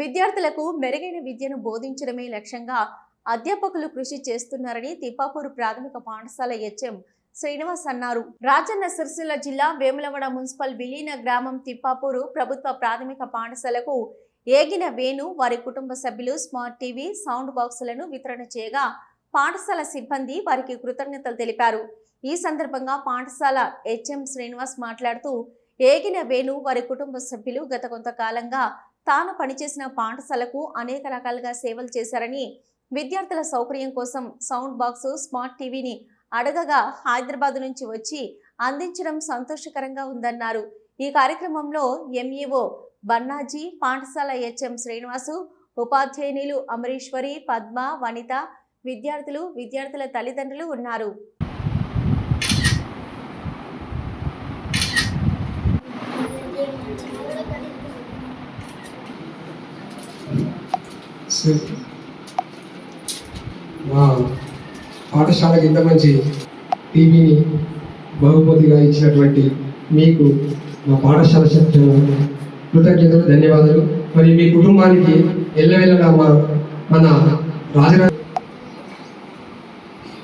విద్యార్థులకు మెరుగైన విద్యను బోధించడమే లక్ష్యంగా అధ్యాపకులు కృషి చేస్తున్నారని తిప్పాపూర్ ప్రాథమిక పాఠశాల హెచ్ఎం శ్రీనివాస్ అన్నారు. రాజన్న సిరిసిల్ల జిల్లా వేములవడ మున్సిపల్ విలీన గ్రామం తిప్పాపూరు ప్రభుత్వ ప్రాథమిక పాఠశాలకు ఏగిన వేణు వారి కుటుంబ సభ్యులు స్మార్ట్ టీవీ సౌండ్ బాక్సులను వితరణ చేయగా పాఠశాల సిబ్బంది వారికి కృతజ్ఞతలు తెలిపారు. ఈ సందర్భంగా పాఠశాల హెచ్ఎం శ్రీనివాస్ మాట్లాడుతూ ఏగిన వేణు వారి కుటుంబ సభ్యులు గత కొంతకాలంగా తాను పనిచేసిన పాఠశాలకు అనేక రకాలుగా సేవలు చేశారని విద్యార్థుల సౌకర్యం కోసం సౌండ్ బాక్స్ స్మార్ట్ టీవీని అడగగా హైదరాబాద్ నుంచి వచ్చి అందించడం సంతోషకరంగా ఉందన్నారు. ఈ కార్యక్రమంలో ఎంఈఓ బన్నాజీ పాఠశాల హెచ్ఎం శ్రీనివాసు ఉపాధ్యాయునిలు అమరీశ్వరి పద్మ వనిత విద్యార్థులు విద్యార్థుల తల్లిదండ్రులు ఉన్నారు. సార్, మా పాఠశాలకు ఇంత మంచి టీవీని బహుమతిగా ఇచ్చినటువంటి మీకు మా పాఠశాల చెప్తున్న కృతజ్ఞతలు ధన్యవాదాలు. మరియు మీ కుటుంబానికి ఎల్లవెల్లగా మా మన రాజరా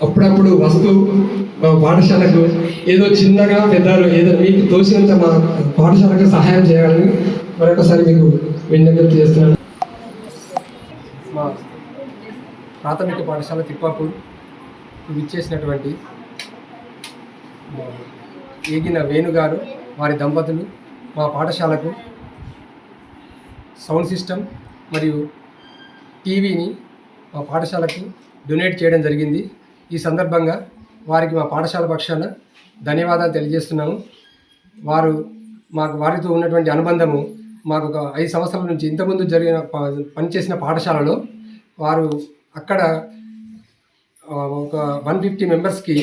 అప్పుడప్పుడు వస్తూ మా పాఠశాలకు ఏదో చిన్నగా పెద్దలు ఏదో మీకు తోచినంత మా పాఠశాలకు సహాయం చేయాలని మరొకసారి మీకు విజ్ఞప్తి చేస్తున్నాను మా ప్రాథమిక పాఠశాల తిప్పాపూర్. విచ్చేసినటువంటి ఏగిన వేణుగారు వారి దంపతులు మా పాఠశాలకు సౌండ్ సిస్టమ్ మరియు టీవీని మా పాఠశాలకు డొనేట్ చేయడం జరిగింది. ఈ సందర్భంగా వారికి మా పాఠశాల పక్షాన ధన్యవాదాలు తెలియజేస్తున్నాము. వారు మాకు వారితో ఉన్నటువంటి అనుబంధము మాకు ఒక ఐదు సంవత్సరాల నుంచి ఇంతకుముందు జరిగిన ప- పనిచేసిన పాఠశాలలో వారు అక్కడ ఒక వన్ ఫిఫ్టీ మెంబర్స్కి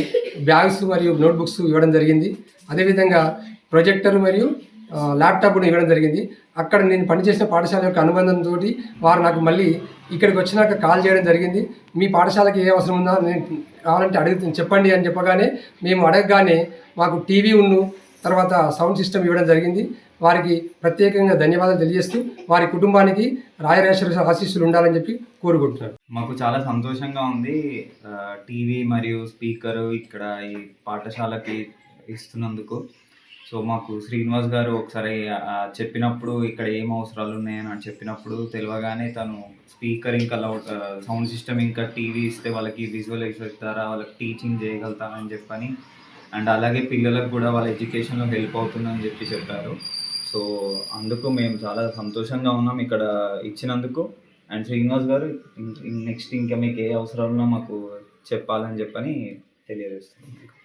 బ్యాగ్స్ మరియు నోట్బుక్స్ ఇవ్వడం జరిగింది. అదేవిధంగా ప్రొజెక్టర్ మరియు ల్యాప్టాప్ను ఇవ్వడం జరిగింది. అక్కడ నేను పనిచేసిన పాఠశాల యొక్క అనుబంధంతో వారు నాకు మళ్ళీ ఇక్కడికి వచ్చినాక కాల్ చేయడం జరిగింది. మీ పాఠశాలకి ఏ అవసరం ఉందా నేను కావాలంటే అడుగు చెప్పండి అని చెప్పగానే మేము అడగగానే మాకు టీవీ ఉన్ను తర్వాత సౌండ్ సిస్టమ్ ఇవ్వడం జరిగింది. వారికి ప్రత్యేకంగా ధన్యవాదాలు తెలియజేస్తూ వారి కుటుంబానికి రాయరేశ్వర ఆశీస్సులు ఉండాలని చెప్పి కోరుకుంటున్నాను. మాకు చాలా సంతోషంగా ఉంది. టీవీ మరియు స్పీకర్ ఇక్కడ ఈ పాఠశాలకి ఇస్తున్నందుకు. సో మాకు శ్రీనివాస్ గారు ఒకసారి చెప్పినప్పుడు ఇక్కడ ఏం అవసరాలు ఉన్నాయని అని చెప్పినప్పుడు తెలియగానే తను స్పీకర్ ఇంకా లౌడ్ సౌండ్ సిస్టమ్ ఇంకా టీవీ ఇస్తే వాళ్ళకి విజువలైజ్ ద్వారా వాళ్ళకి టీచింగ్ చేయగలుగుతానని చెప్పని. అండ్ అలాగే పిల్లలకు కూడా వాళ్ళ ఎడ్యుకేషన్లో హెల్ప్ అవుతుందని చెప్పి చెప్పారు. సో అందుకు మేము చాలా సంతోషంగా ఉన్నాం ఇక్కడ ఇచ్చినందుకు. అండ్ శ్రీనివాస్ గారు నెక్స్ట్ ఇంకా మీకు ఏ అవసరాలున్నా మాకు చెప్పాలని చెప్పని తెలియజేస్తున్నాం.